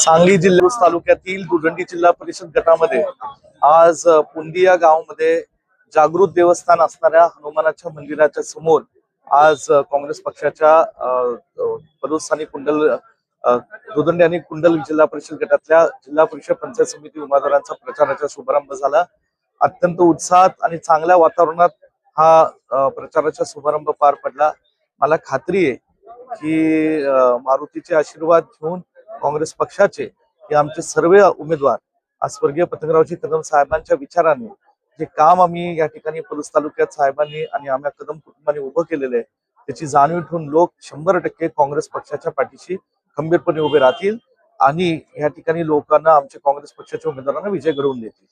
सांगली जिल्हा तालुक्यातील दुदंडी जिल्हा परिषद गटामध्ये आज अ, या गावामध्ये जागृत देवस्थान असणाऱ्या हनुमानाच्या मंदिराच्या समोर आज काँग्रेस पक्षाच्या अ, अ, कुंडल दुधंडी दुदंडी आणि कुंडल जिल्हा परिषद गटातल्या जिल्हा परिषद पंचायत समिती उमेदवारांचा प्रचाराचा शुभारंभ झाला. अत्यंत उत्साहात आणि चांगल्या वातावरणात हा प्रचाराचा शुभारंभ पार पडला. मला खात्री आहे की मारुतीचे आशीर्वाद घेऊन काँग्रेस पक्षाचे हे आमचे सर्व उमेदवार आज स्वर्गीय पतंगरावजी कदम साहेबांच्या विचाराने जे काम आम्ही या ठिकाणी पलूस तालुक्यात साहेबांनी आणि आम्ही कदम कुटुंबाने उभं केलेलं आहे त्याची जाणीव ठेवून लोक शंभर टक्के काँग्रेस पक्षाच्या पाठीशी खंबीरपणे उभे राहतील आणि या ठिकाणी लोकांना आमच्या काँग्रेस पक्षाच्या उमेदवारांना विजय घडवून देतील.